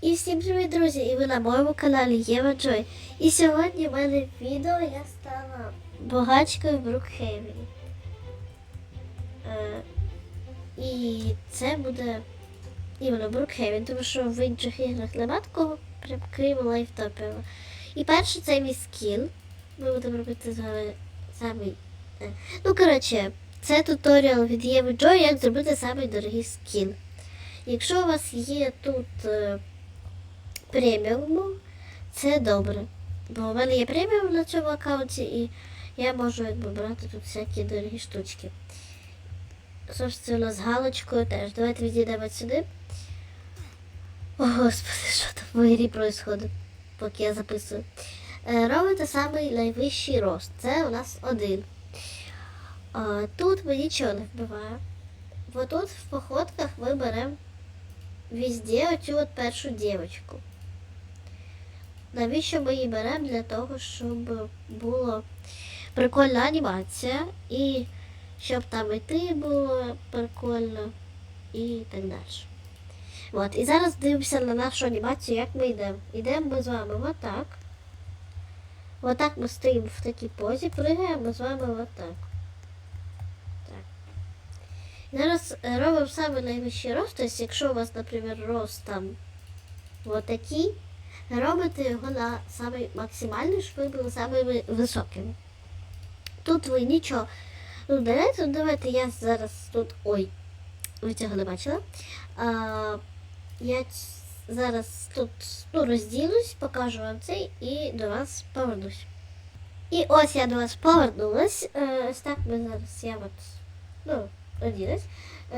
І всім привіт, друзі! І ви на моєму каналі Єва Джой. І сьогодні в мене відео я стала багачкою в Брукхейвені. Е, і це буде іменно Брукхейвен, тому що в інших іграх нема такого, прям крім лайфтопів. І перше це мій скіл. Ми будемо робити з вами самий. е, Ну, коротше, це туторіал від Єви Джой, як зробити самий дорогий скіл. Якщо у вас є тут е, преміуму, це добре. Бо у мене є преміум на цьому аккаунті, і я можу якби брати тут всякі дорогі штучки. Собственно, з галочкою теж. Давайте відійдемо сюди. О, господи, що там в ігрі відбувається, поки я записую. Е, Робите самий найвищий рост. Це у нас один. Тут ми нічого не вбиваємо. Бо тут в походках ми беремо везде оцю от першу дівчинку. Навіщо ми її беремо? Для того, щоб була прикольна анімація і щоб там іти було прикольно і так далі. От, і зараз дивимося на нашу анімацію, як ми йдемо. Йдемо ми з вами отак. Отак ми стоїмо в такій позі, пригаємо з вами отак. Так. Зараз робимо саме найвищий рост. Тобто, якщо у вас, наприклад, рост там отакий, робите його на самий максимальний, щоб ви були самими високими. Тут ви нічого. Ну, давайте, давайте я зараз тут. Ой, ви цього не бачила. А, я зараз тут ну, розділюсь, покажу вам цей і до вас повернусь. І ось я до вас повернулась. Е, Ось так ми зараз я от, ну, оділась.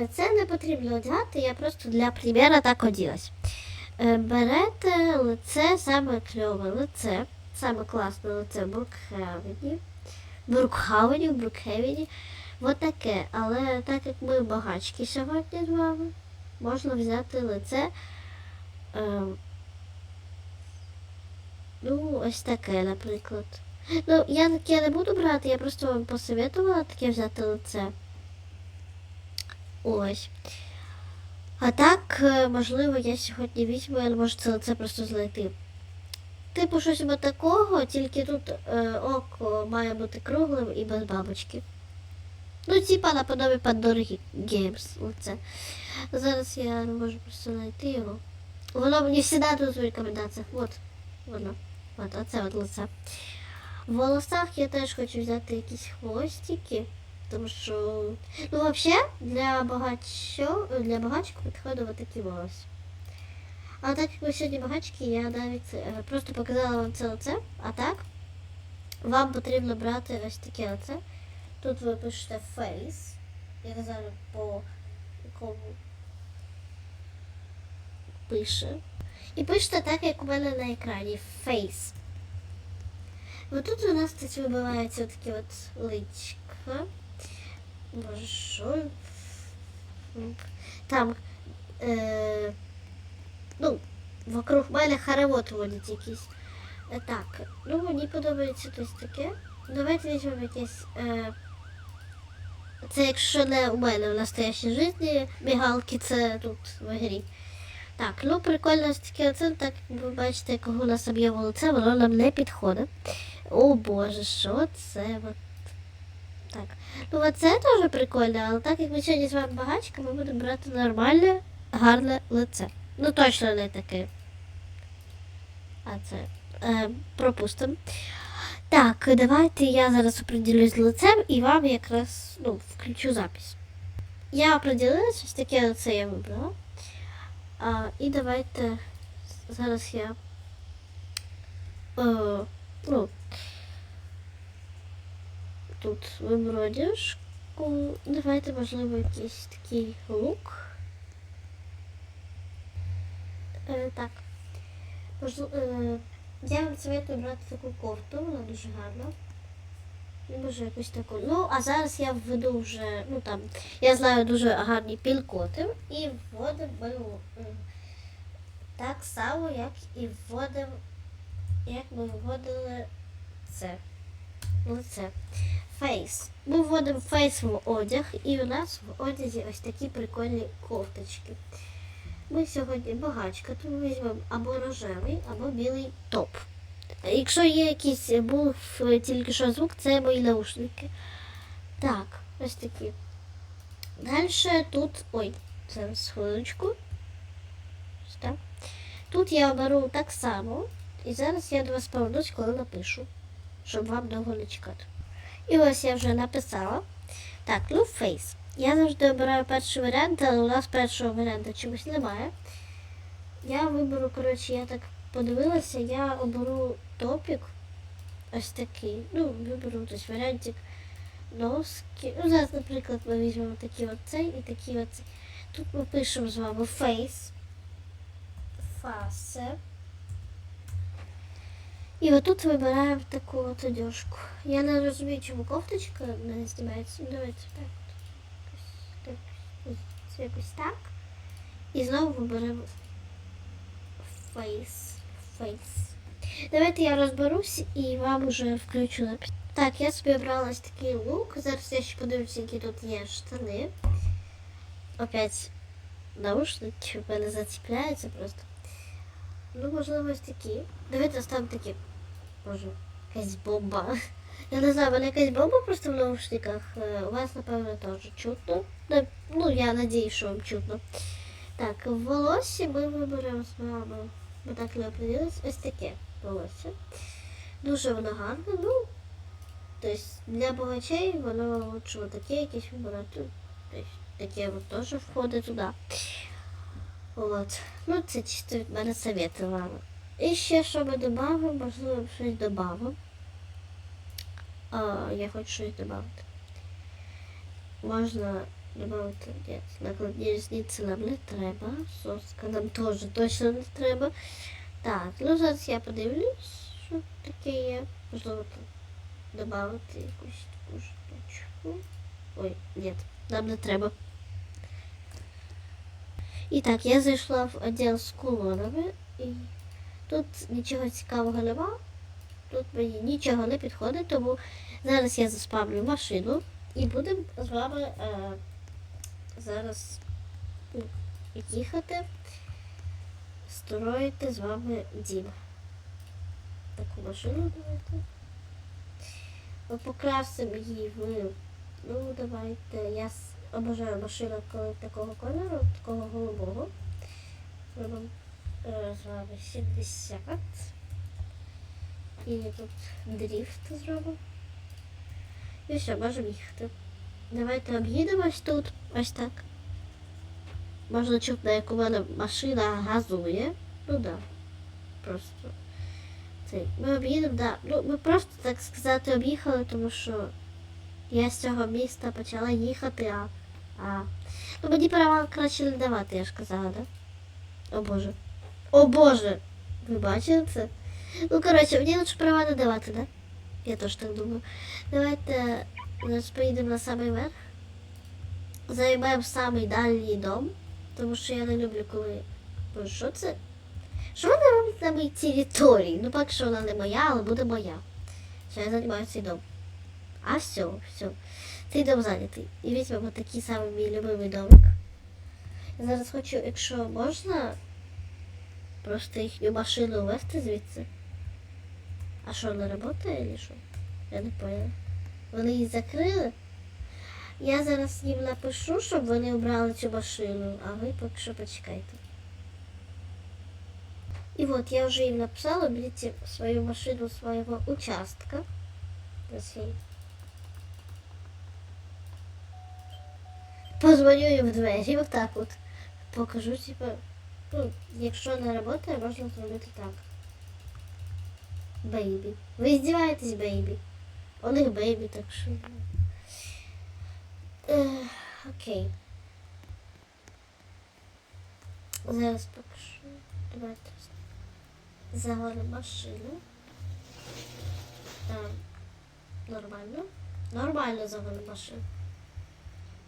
Е, Це не потрібно одягати, я просто для примера так оділась. Е, Берете лице, саме кльове лице, саме класне лице Брукхевені. Брукхавені, Брукхевені. От таке. Але так як ми багачки сьогодні з вами, можна взяти лице. Е, ну, ось таке, наприклад. Ну, я таке не буду брати, я просто вам посоветувала таке взяти лице. Ось. А так, е, можливо, я сьогодні візьму, але може це лице просто знайти. Типу щось от такого, тільки тут е, око має бути круглим і без бабочки. Ну, типа наподобі Pandora Games. Оце. Зараз я не можу просто знайти його. Воно мені завжди тут в рекомендаціях. От. Воно. От, оце от лице. В волосах я теж хочу взяти якісь хвостики. Тому що, ну, взагалі, для багачо, для от такі волосся. А так як ви сьогодні багачки, я навіть е, просто показала вам це лице, а так вам потрібно брати ось таке оце. Тут ви пишете face. Я не знаю по якому пише. І пишете так, як у мене на екрані face. Ось тут у нас тут вибиваються такі от личка. Боже, що? Там е, ну, вокруг мене хоровод водять якийсь. Е, Так, ну мені подобається ось таке. Давайте візьмемо якесь. Е, це якщо не у мене в настоящій житті мігалки, це тут в грі. Так, ну прикольно таке оце, так як ви бачите, кого у нас об'є лице, воно нам не підходить. О боже, що це? Так. Ну оце теж прикольно, але так як ми сьогодні з вами багачка, ми будемо брати нормальне, гарне лице. Ну точно не таке. А це е, пропустимо. Так, давайте я зараз определюсь з лицем і вам якраз ну, включу запись. Я определилась, ось таке лице я вибрала. А, і давайте зараз я. Е, ну, тут виберу одежку. Давайте, можливо, якийсь такий лук. Е, так. Можливо, е, я вам советую брати таку кофту, вона дуже гарна. Може якусь таку. Ну, а зараз я введу вже, ну там, я знаю дуже гарні пілкоти і вводимо е, так само, як і вводимо, як ми вводили це. Лице. Фейс. Ми вводимо фейс в одяг, і у нас в одязі ось такі прикольні кофточки. ми сьогодні багачка, тому візьмемо або рожевий, або білий топ. Якщо є якийсь був тільки що звук, це мої наушники. Так, ось такі. Далі тут. Ой, зараз хвилиночку. Тут я беру так само. І зараз я до вас повернусь, коли напишу, щоб вам довго не чекати. І ось я вже написала. Так, ну фейс. Я завжди обираю перший варіант, але у нас першого варіанту чомусь немає. Я виберу, коротше, я так подивилася, я оберу топік. Ось такий. Ну, виберу тобто, варіантик носки. Ну, зараз, наприклад, ми візьмемо такий оцей і такий оцей. Тут ми пишемо з вами face. Фасе. І отут вибираємо таку от одежку. Я не розумію, чому кофточка не знімається. Ну, Давайте так. от. Якось так. Ось Якось так. І знову виберемо face. Face. Давайте я розберусь і вам уже включу на Так, я собі обрала ось такий лук. Зараз я ще подивлюся, які тут є штани. Опять наушники в мене заціпляються просто. Ну, можливо, ось такі. Давайте ставимо такі. Боже, якась бомба. Я не знаю, в мене якась бомба просто в наушниках. Е, У вас, напевно, теж чутно. Ну, я надію, що вам чутно. Так, в волосі ми виберемо з вами. Ми так не определились. Ось таке волосся. Дуже воно гарне. Ну, тобто для богачей воно лучше таке якесь вибирати. Тобто таке от теж входить туди. От. Ну, це чисто від мене совєти вам. І ще що ми додамо, можливо, щось додамо. А, я хочу щось додати. Можна додати ні, накладні різниці нам не треба. Соска нам теж точно не треба. Так, ну зараз я подивлюсь, що таке є. Можливо, додати якусь таку штучку. Ой, ні, нам не треба. І так, я зайшла в відділ з колонами і тут нічого цікавого нема. Тут мені нічого не підходить, тому зараз я заспавлю машину і будемо з вами е, зараз ну, їхати, строїти з вами дім. Таку машину давайте. Ми покрасимо її в. Ну, давайте. Я обожаю машину коли такого кольору, такого голубого. Е, з вами 70. І тут дріфт зробимо. І все, можемо їхати. Давайте об'їдемось тут. Ось так. Можна чути, як у мене машина газує. Ну да. Просто. Ми об'їдемо, да. Ну, ми просто, так сказати, об'їхали, тому що я з цього міста почала їхати, а. а... Ну мені права краще не давати, я ж казала, да? О Боже. О Боже! Ви бачили це? Ну, коротше, мені лучше права не давати, да? Я теж так думаю. Давайте зараз поїдемо на самий верх. Займемо самий дальній дом, тому що я не люблю, коли. Боже, що це? Що вона робить на моїй території? Ну, поки що вона не моя, але буде моя. Що я займаю цей дом. А все, все. Цей дом зайнятий. І візьмемо такий самий мій любимий домик. Зараз хочу, якщо можна, просто їхню машину ввести звідси. А що, не працює що? Я не поняла. Вони її закрили. Я зараз їм напишу, щоб вони обрали цю машину, а ви поки що почекайте. И вот я уже им написала, берите свою машину своего участка. Позвоню їм в двері, отак от. Покажу, типа, ну, якщо не працює, можна зробити так. Бейбі. Ви здіваєтесь, бейбі. У них бейбі, так що. Е, окей. Зараз покажу. Давайте завалю машину. Так. Нормально. Нормально завалю машину.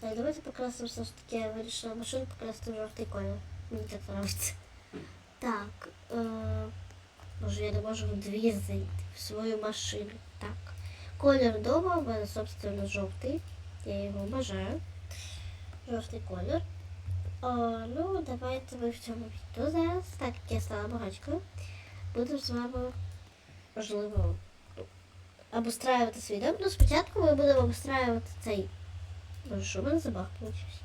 Так, давайте покрасимо все ж таки, я вирішила машину покрасити в жовтий колір. Мені так подобається. Так. Е, може я не можу в дві зайти в свою машину. Так. Колір дома у мене, собственно, жовтий. Я його бажаю. Жовтий колір. О, ну, давайте ми в цьому відео зараз, так як я стала багачкою, будемо з вами, можливо, ну, обустраювати свій дом. Ну, спочатку ми будемо обустраювати цей. Боже, що в мене забаг получився?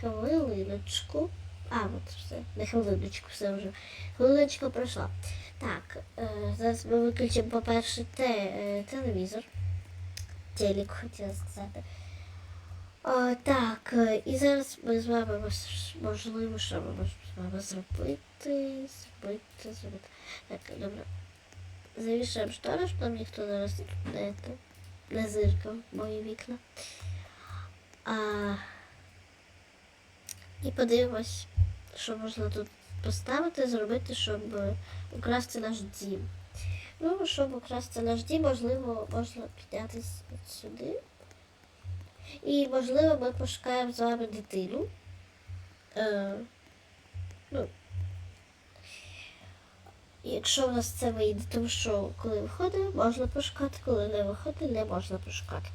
Хвилиночку. А, от все. Не хвилиночку, все вже. Хвилиночка пройшла. Так, е, зараз ми виключимо, по-перше, те, е, телевізор. Телек, хотіла сказати. О, так, е, і зараз ми з вами можливо, що ми можемо з вами зробити. Зробити, зробити. Так, добре. Завішаємо штори, щоб нам ніхто зараз тут не, не зиркав мої вікна. А, і подивимось, що можна тут поставити, зробити, щоб украсти наш дім. Ну, щоб украсти наш дім, можливо, можна піднятися сюди. І, можливо, ми пошукаємо з вами дитину. Е, ну, якщо в нас це вийде, тому що коли виходить, можна пошукати, коли не виходить, не можна пошукати.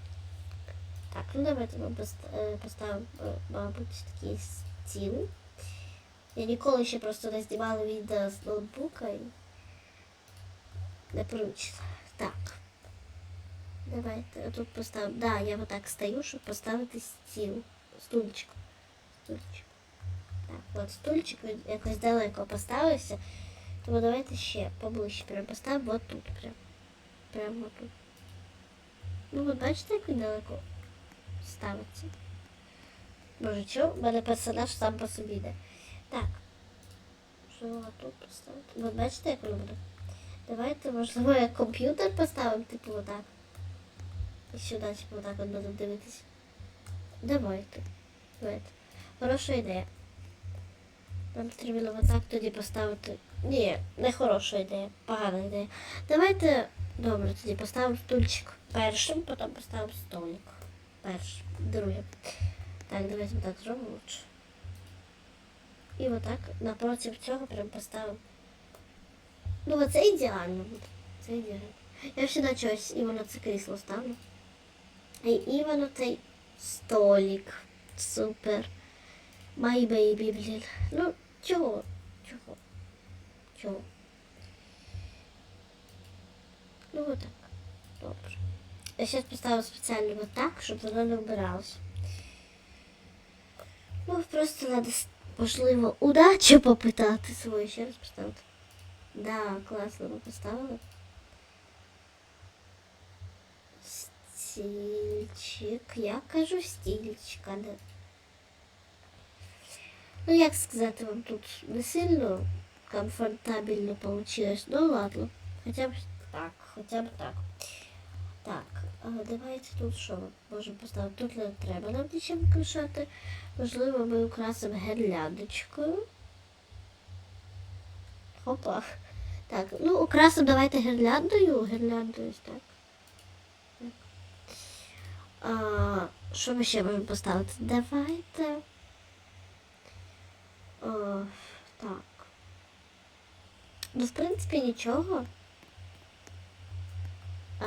Так, ну давайте ми е, поставимо, е, мабуть, такий стіл. Я ніколи ще просто не знімала відео з ноутбука і не привчила. Так. Давайте тут поставимо. Да, я вот так стою, щоб поставити стіл. Стульчик. Стульчик. Так, от стульчик якось далеко поставився. Тому давайте ще поближче прям поставимо от тут. Прям. Прямо тут. Ну ви бачите, як він далеко ставиться? Боже, чого? У мене персонаж сам по собі йде. Так. Що тут поставити? Ви бачите, як воно? Давайте, можливо, як комп'ютер поставимо, типу отак. І сюди, типу, отак от будемо дивитися. Давайте. Давайте. Хороша ідея. Нам потрібно отак тоді поставити. Ні, не хороша ідея, погана ідея. Давайте, добре, тоді поставимо стульчик першим, потім поставимо столик. Першим, другим. Так, давайте так зробимо лучше. І отак напротив цього прям поставимо. Ну, оце ідеально. Це ідеально. Я на чогось іменно це крісло ставлю. І іменно цей столик. Супер. My baby, блін. Ну, чого? Чого? Чого? Ну, отак. Добре. Я зараз поставила спеціально отак, щоб воно не вбиралося. Ну, просто треба, можливо, удачу попитати свою. Ще раз поставити. Да, класно ми поставили. Стільчик. Я кажу стільчика, да. Ну, як сказати вам тут не сильно комфортабельно получилось. Ну ладно. Хоча б так, хоча б так. Так, давайте тут що можемо поставити? Тут не треба нам нічим кришати. Можливо, ми украсимо гірляндочкою. Хопа. Так, ну украсимо давайте гірляндою. Гірляндою так. А, що ми ще можемо поставити? Давайте. О, так. Ну, в принципі, нічого. А,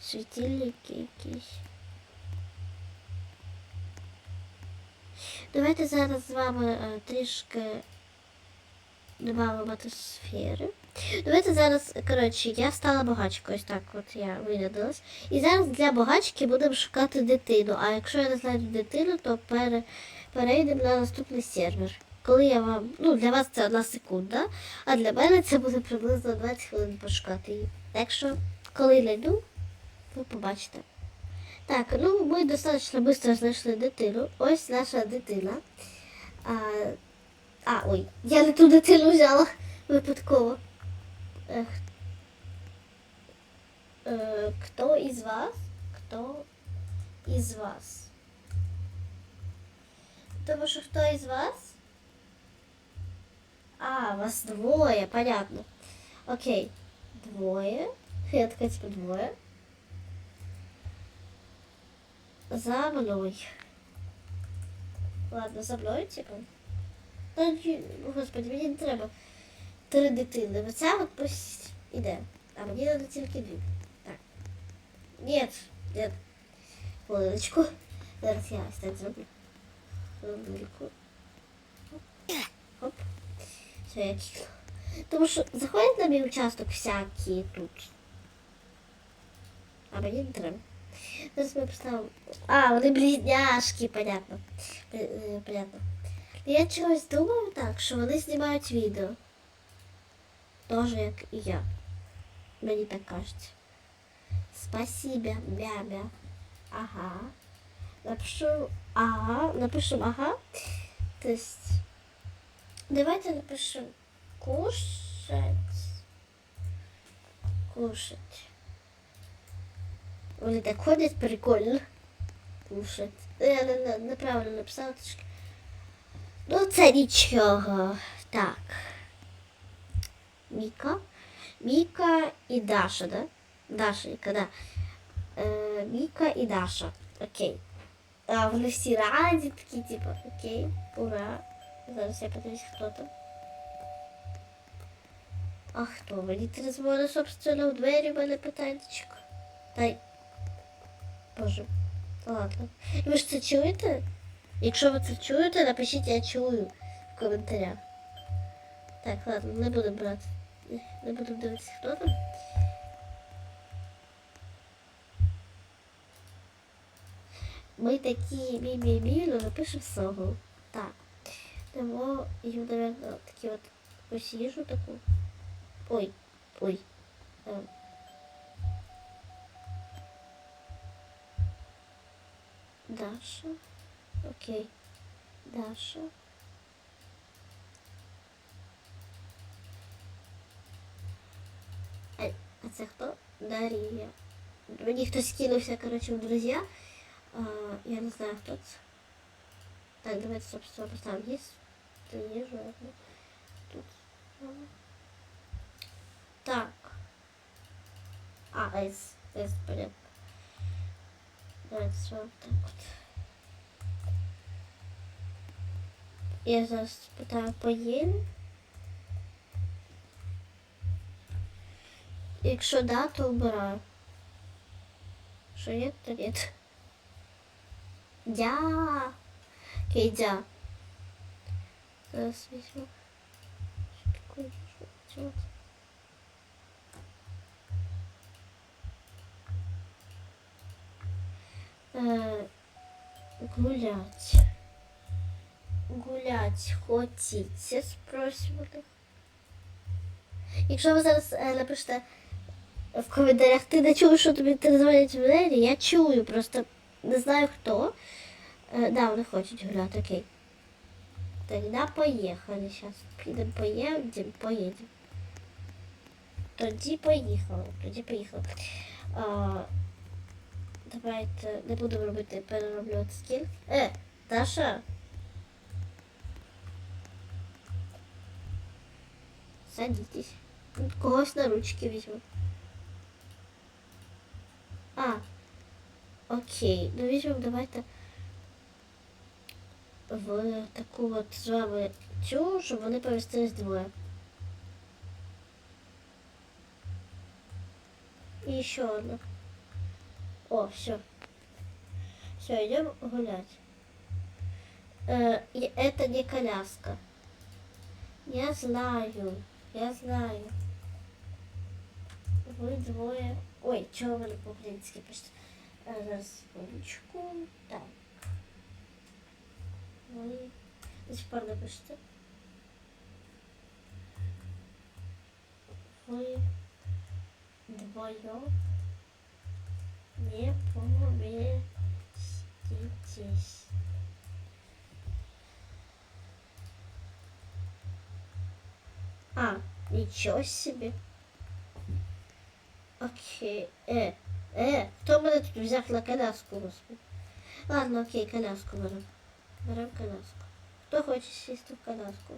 світильники якісь. Давайте зараз з вами е, трішки додамо атмосфери. Давайте зараз, коротше, я стала багачкою, ось так от я вирядилась. І зараз для багачки будемо шукати дитину. А якщо я не знайду дитину, то пере, перейдемо на наступний сервер. Коли я вам, ну для вас це одна секунда, а для мене це буде приблизно 20 хвилин пошукати її. Так що, коли знайду, ви побачите. Так, ну ми достатньо швидко знайшли дитину. Ось наша дитина. А, а ой, я не ту дитину взяла випадково. Ех. Е, хто із вас? Хто із вас? Тому що хто із вас? А, вас двоє, понятно. Окей. Двоє. Я така типу двоє. За мною. Ладно, за мною, типу. Та господи, мені не треба три дитини. Оця от пусть іде. А мені треба тільки дві. Так. Нет, нет. Хвилиночку. Зараз я ось так зроблю. Хоп. Все, я кікну. Тому що заходять на мій участок всякі тут. А мені не треба. Зараз ми поставимо. А, вони близняшки, понятно. Е, е, Понятно. Я чогось думаю так, що вони знімають відео. Тоже як і я. Мені так кажеться. Спасибо, бябя. Ага. Напишу ага. Напишем ага. То есть давайте напишем кушать. Кушать. Вони так ходять прикольно. Кушать. Я не- неправильно написала трішки. Ну, це нічого. Так. Міка. Міка і Даша, да? Дашенька, да. Е, Міка і Даша. Окей. А вони всі раді такі, типу, окей, ура. Зараз я подивлюсь, хто там. А хто? Мені треба, собственно, в двері мене питанечко. Дай. Боже. Ладно. Ви ж це чуєте? Якщо ви це чуєте, напишіть я чую в коментарях. Так, ладно, не буду брати. Не буду дивитися, хто там. Ми такі бі-бі-бі, ну напишемо согу. Так. Тому їм, наверное, такі от ось їжу таку. Ой, ой. Даша. Окей. Даша. Ай, а це хто? Дарія. Мені хтось кинувся, коротше, в друзі. А, я не знаю, хто це. Так, давайте, собственно, поставим есть. Ты ниже, одну. Тут. Ага. Так. А, S. S, понятно. Давайте вами так вот. Я зараз питаю поїм. Якщо да, то вбираю. Що ні, то ні. Дя. Окей, дя. Зараз візьму. Що таке? Е, гулять. Гулять хочеться, спросимо них. Якщо ви зараз е, напишете в коментарях, ти не чуєш, що тобі дзвонять в двері, я чую, просто не знаю хто. Е, да, вони хочуть гуляти, окей. Тогда поїхали. Зараз підемо поїдемо, поїдемо. Тоді поїхали, тоді поїхали. А, давайте не будемо робити перероблювати скіл. Е, Даша. Садитесь. Когось на ручки візьму. А, окей. Ну візьмемо, давайте в таку от з вами цю, щоб вони помістились двоє. І ще одна. О, все. Все, идем гулять. Э, это не коляска. Я знаю, я знаю. Вы двое. Ой, чего вы по-українськи пишете? Раз, ручку. Так. Ви до сих пор напишите. Вы вдвоем не поместитесь. А, ничего себе. Окей. Э, э, кто тут взяв на коляску, господи? Ладно, окей, коляску берем. Берем коляску. Хто хоче сісти в коляску?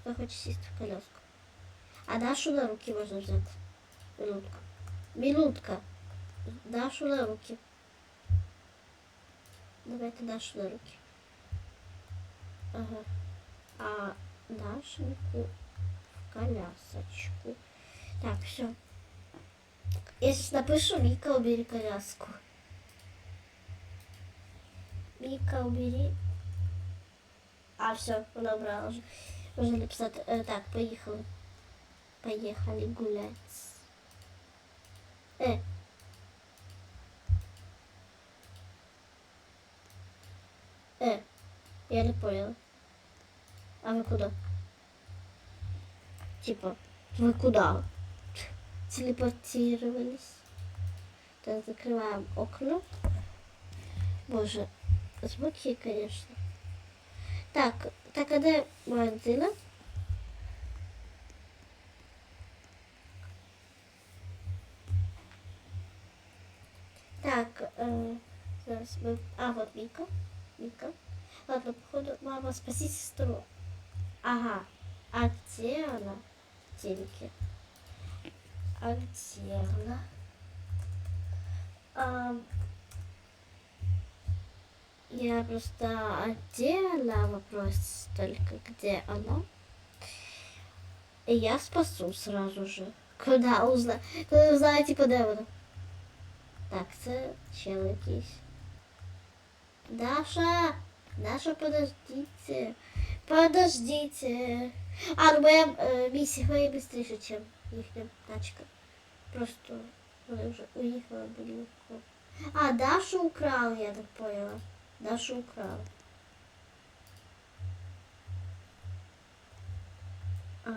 Хто хоче сісти в коляску? А Дашу на руки можна взяти. Минутку. Минутка. Дашу на руки. Давайте Дашу на руки. Ага. А Дашеньку в колясочку. Так, все. Я сейчас напишу Мика, убери коляску. Мика, убери А, все, вона обрала вже. Можна написати. Е, так, поїхали. Поїхали гулять. Е. Э, я не поняла. А вы куда? Типа, вы куда? Телепортировались. Так, закрываем окно. Боже, звуки, конечно. Так, так, а де Мартина? Так, е, зараз ми... А, вот Віка. Ладно, походу, мама, спаси сестру. Ага. А где она? Тильки. А где она? А, я просто... А где она? Вопрос только, где она? И я спасу сразу же. Куда? Коли узнаю, типа, де вона? Так, це чел якийсь. Даша! Даша, подождите. Подождите. А, ну моя э, миссия моя быстрее, чем их тачка. Просто вони вже уїхали далеко. А, Дашу украл, я так поняла. Дашу украл. А.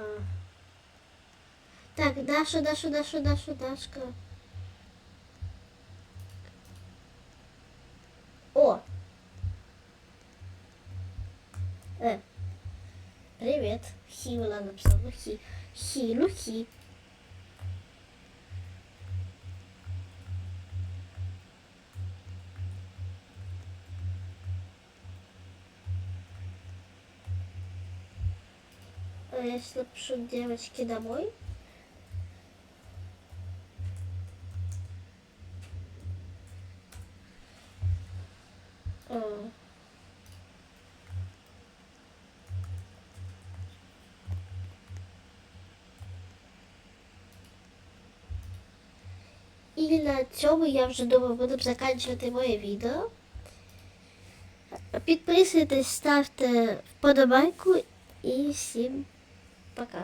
Так, Даша, Даша, Даша, Даша, Дашка. О! Э. Привет. Хи вона написала. Хи. Хи, ну хи. А если пишут девочки домой? І на цьому я вже думаю, буду закінчувати моє відео. Підписуйтесь, ставте вподобайку і всім пока.